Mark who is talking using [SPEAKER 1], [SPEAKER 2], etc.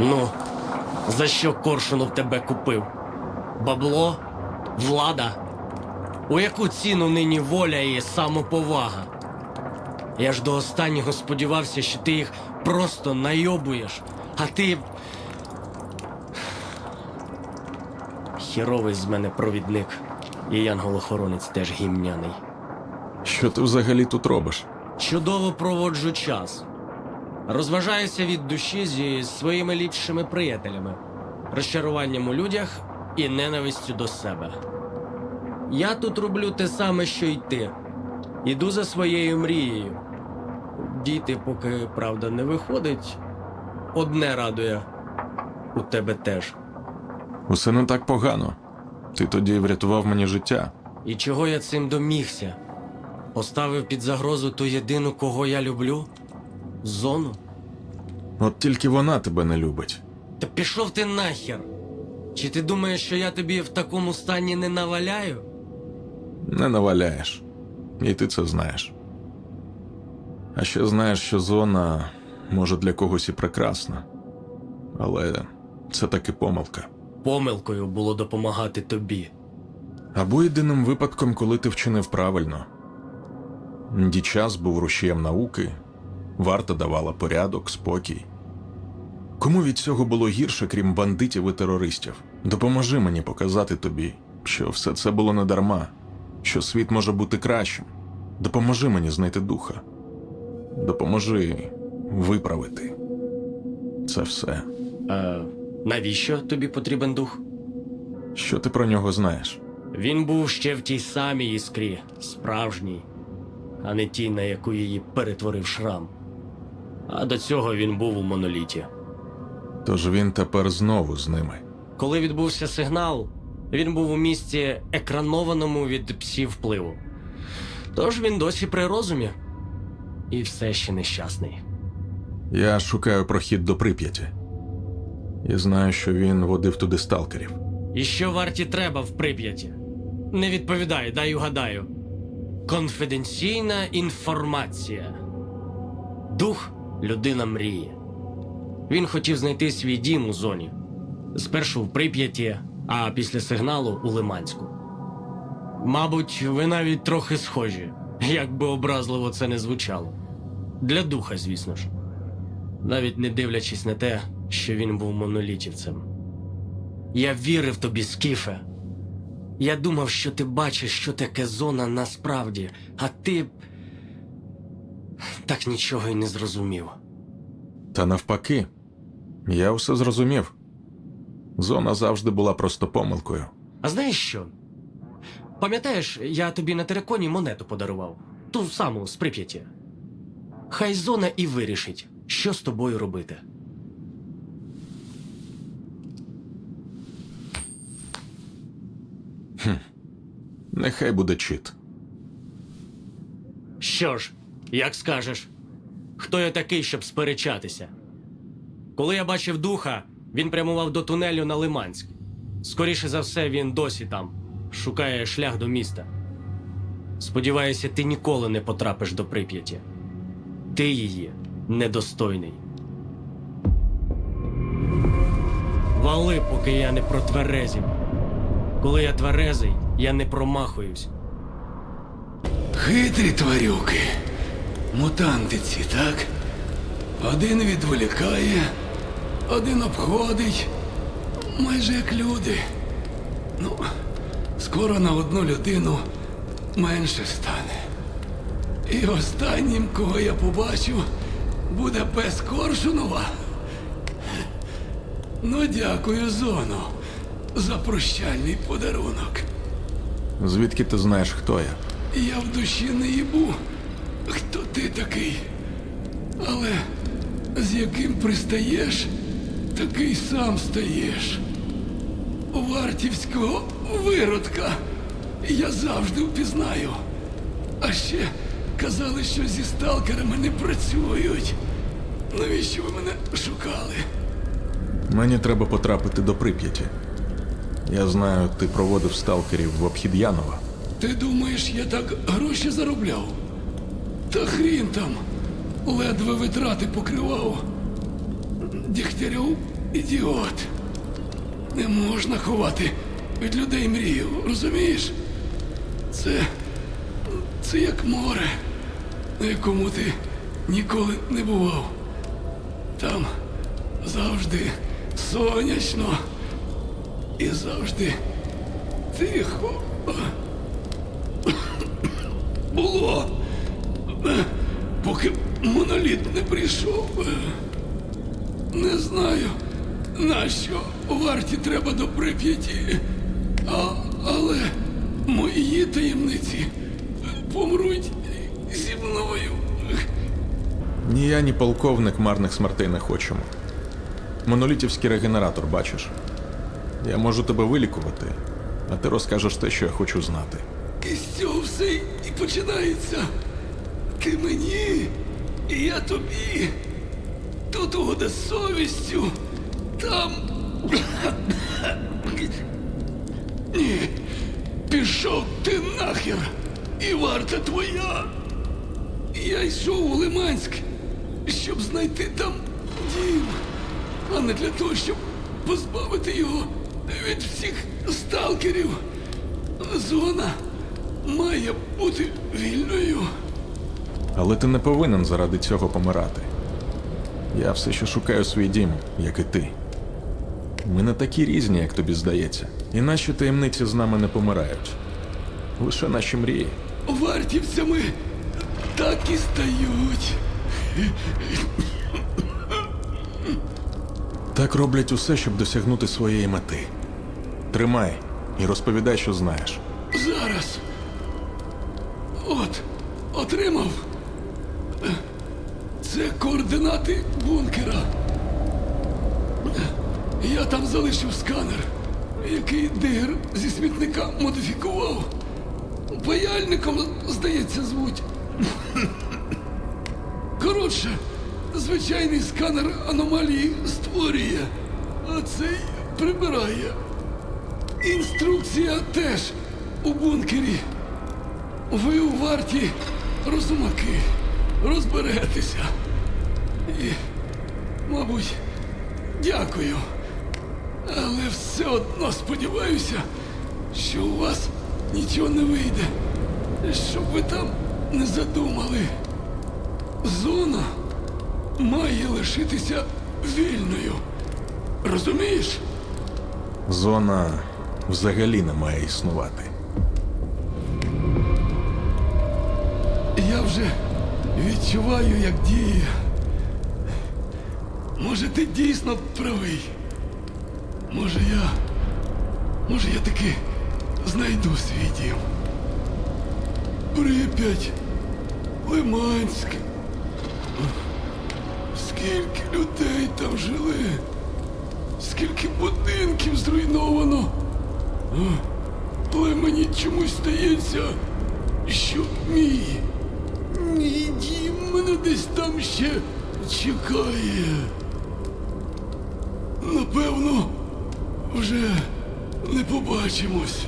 [SPEAKER 1] Ну, за що Коршунов тебе купив? Бабло? Влада? У яку ціну нині воля і самоповага? Я ж до останнього сподівався, що ти їх просто найобуєш, а ти. Хіровий з мене провідник, і янгол-охоронець теж гімняний.
[SPEAKER 2] Що ти взагалі тут робиш?
[SPEAKER 1] Чудово проводжу час. Розважаюся від душі зі своїми ліпшими приятелями, розчаруванням у людях і ненавистю до себе. Я тут роблю те саме, що й ти. Іду за своєю мрією. Діти, поки правда не виходить, одне радує у тебе теж.
[SPEAKER 2] Усе не так погано. Ти тоді врятував мені життя.
[SPEAKER 1] І чого я цим домігся? Поставив під загрозу ту єдину, кого я люблю? Зону?
[SPEAKER 2] От тільки вона тебе не любить.
[SPEAKER 1] Та пішов ти нахер. Чи ти думаєш, що я тобі в такому стані не наваляю?
[SPEAKER 2] Не наваляєш. І ти це знаєш. А ще знаєш, що зона може для когось і прекрасна. Але це таки помилка.
[SPEAKER 1] Помилкою було допомагати тобі.
[SPEAKER 2] Або єдиним випадком, коли ти вчинив правильно. Дічас був рушієм науки, варта давала порядок, спокій. Кому від цього було гірше, крім бандитів і терористів? Допоможи мені показати тобі, що все це було не дарма, що світ може бути кращим. Допоможи мені знайти духа. Допоможи виправити. Це все.
[SPEAKER 1] Е, навіщо тобі потрібен дух?
[SPEAKER 2] Що ти про нього знаєш?
[SPEAKER 1] Він був ще в тій самій іскрі, справжній, а не тій, на яку її перетворив шрам. А до цього він був у моноліті.
[SPEAKER 2] Тож він тепер знову з ними.
[SPEAKER 1] Коли відбувся сигнал, він був у місці екранованому від псів впливу. Тож він досі при розумі і все ще нещасний.
[SPEAKER 2] Я шукаю прохід до Прип'яті. І знаю, що він водив туди сталкерів.
[SPEAKER 1] І що варті треба в прип'яті? Не відповідай, дай угадаю. Конфіденційна інформація. Дух людина мріє. Він хотів знайти свій дім у зоні. Спершу в Прип'яті, а після сигналу у Лиманську. Мабуть, ви навіть трохи схожі, як би образливо це не звучало. Для духа, звісно ж. Навіть не дивлячись на те, що він був монолітівцем. Я вірив тобі, Скіфе. Я думав, що ти бачиш, що таке зона насправді, а ти так нічого й не зрозумів.
[SPEAKER 2] Та навпаки, я все зрозумів. Зона завжди була просто помилкою.
[SPEAKER 1] А знаєш що? Пам'ятаєш, я тобі на териконі монету подарував, ту саму з Прип'яті. Хай зона і вирішить, що з тобою робити.
[SPEAKER 2] Нехай буде чит.
[SPEAKER 1] Що ж, як скажеш, хто я такий, щоб сперечатися? Коли я бачив духа, він прямував до тунелю на Лиманськ. Скоріше за все, він досі там, шукає шлях до міста. Сподіваюся, ти ніколи не потрапиш до Прип'яті. Ти її недостойний. Вали, поки я не протверезів. Коли я тверезий, я не промахуюсь.
[SPEAKER 3] Хитрі тварюки. Мутанти ці, так? Один відволікає, один обходить. Майже як люди. Ну, скоро на одну людину менше стане. І останнім, кого я побачу, буде пес Коршунова. Ну, дякую, Зоно, за прощальний подарунок.
[SPEAKER 2] Звідки ти знаєш, хто я?
[SPEAKER 3] Я в душі не їбу, хто ти такий. Але з яким пристаєш, такий сам стаєш. Вартівського виродка я завжди впізнаю. А ще казали, що зі сталкерами не працюють. Навіщо ви мене шукали?
[SPEAKER 2] Мені треба потрапити до Прип'яті. Я знаю, ти проводив сталкерів в обхід Янова.
[SPEAKER 3] Ти думаєш, я так гроші заробляв? Та хрін там. Ледве витрати покривав. Дігтярьов ідіот. Не можна ховати від людей мрію, розумієш? Це. це як море, на якому ти ніколи не бував. Там завжди сонячно і завжди тихо. Було. Поки моноліт не прийшов. Не знаю, нащо варті треба до прип'яті. А, але мої таємниці помруть зі мною.
[SPEAKER 2] Ні я, ні полковник марних смертей не хочемо. Монолітівський регенератор, бачиш? Я можу тебе вилікувати, а ти розкажеш те, що я хочу знати.
[SPEAKER 3] І з цього все і починається. Ти мені, і я тобі. Тут угода з совістю. Там. Ні. Пішов ти нахер. І варта твоя. Я йшов у Лиманськ, щоб знайти там дім, а не для того, щоб позбавити його від всіх сталкерів. Зона має бути вільною.
[SPEAKER 2] Але ти не повинен заради цього помирати. Я все ще шукаю свій дім, як і ти. Ми не такі різні, як тобі здається, і наші таємниці з нами не помирають. Лише наші мрії.
[SPEAKER 3] Вартівцями так і стають.
[SPEAKER 2] Так роблять усе, щоб досягнути своєї мети. Тримай і розповідай, що знаєш.
[SPEAKER 3] Зараз. От, отримав. Це координати бункера. Я там залишив сканер, який дигер зі смітника модифікував. Паяльником, здається, звуть. Коротше, звичайний сканер аномалії створює, а цей прибирає. Інструкція теж у бункері. Ви у варті розумаки, розберетеся. І, мабуть, дякую. Але все одно сподіваюся, що у вас нічого не вийде, щоб ви там не задумали. Зона має лишитися вільною. Розумієш?
[SPEAKER 2] Зона взагалі не має існувати.
[SPEAKER 3] Відчуваю, як діє. Може, ти дійсно правий. Може, я. Може, я таки знайду свій дім. Прип'ять, Лиманськ. Скільки людей там жили, скільки будинків зруйновано. Але мені чомусь здається, що мій, десь там ще чекає. Напевно, вже не побачимось.